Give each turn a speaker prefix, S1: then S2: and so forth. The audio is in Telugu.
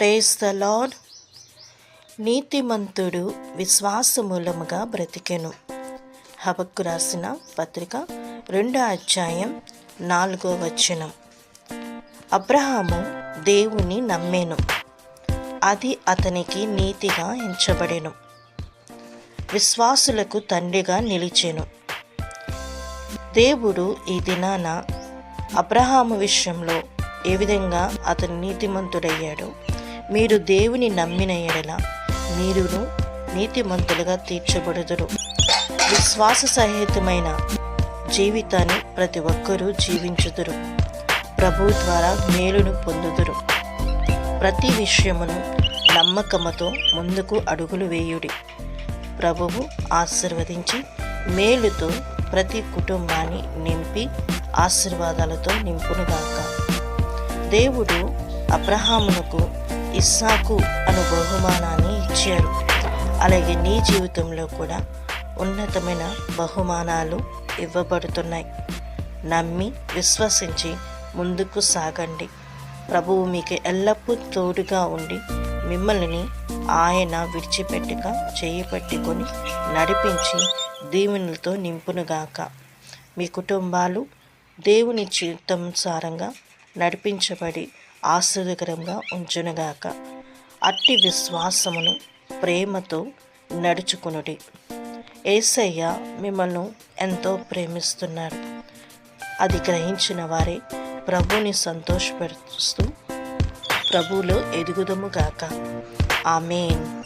S1: ప్రేస్ ద లార్డ్ నీతిమంతుడు విశ్వాసమూలముగా బ్రతికెను. హబక్కు రాసిన పత్రిక రెండో అధ్యాయం నాలుగో వచనం. అబ్రహాము దేవుని నమ్మేను. అది అతనికి నీతిగా ఎంచబడెను. విశ్వాసులకు తండ్రిగా నిలిచెను. దేవుడు ఈ దినాన అబ్రహాము విషయంలో ఏ విధంగా అతను నీతిమంతుడయ్యాడో? మీరు దేవుని నమ్మిన ఎడల మీరును నీతిమంతులుగా తీర్చబడుదురు. విశ్వాస సహితమైన జీవితాన్ని ప్రతి ఒక్కరూ జీవించుదురు. ప్రభు ద్వారా మేలును పొందుదురు. ప్రతి విషయమును నమ్మకముతో ముందుకు అడుగులు వేయుడి. ప్రభువు ఆశీర్వదించి మేలుతో ప్రతి కుటుంబాన్ని నింపి ఆశీర్వాదాలతో నింపునుగాక. దేవుడు అబ్రహామునకు ఇస్సాకు అను బహుమానాన్ని ఇచ్చారు. అలాగే నీ జీవితంలో కూడా ఉన్నతమైన బహుమానాలు ఇవ్వబడుతున్నాయి. నమ్మి విశ్వసించి ముందుకు సాగండి. ప్రభువు మీకు ఎల్లప్పుడూ తోడుగా ఉండి మిమ్మల్ని ఆయన విడిచిపెట్టక చేయి పట్టుకొని నడిపించి దీవెనలతో నింపునుగాక. మీ కుటుంబాలు దేవుని చిత్తానుసారంగా నడిపించబడి ఆశ్చర్యకరంగా ఉంచునుగాక. అట్టి విశ్వాసమును ప్రేమతో నడుచుకునుడి. ఏసయ్య మిమ్మల్ని ఎంతో ప్రేమిస్తున్నారు అది గ్రహించిన వారే ప్రభుని సంతోషపరుస్తూ ప్రభువులో ఎదుగుదము గాక. ఆమెన్.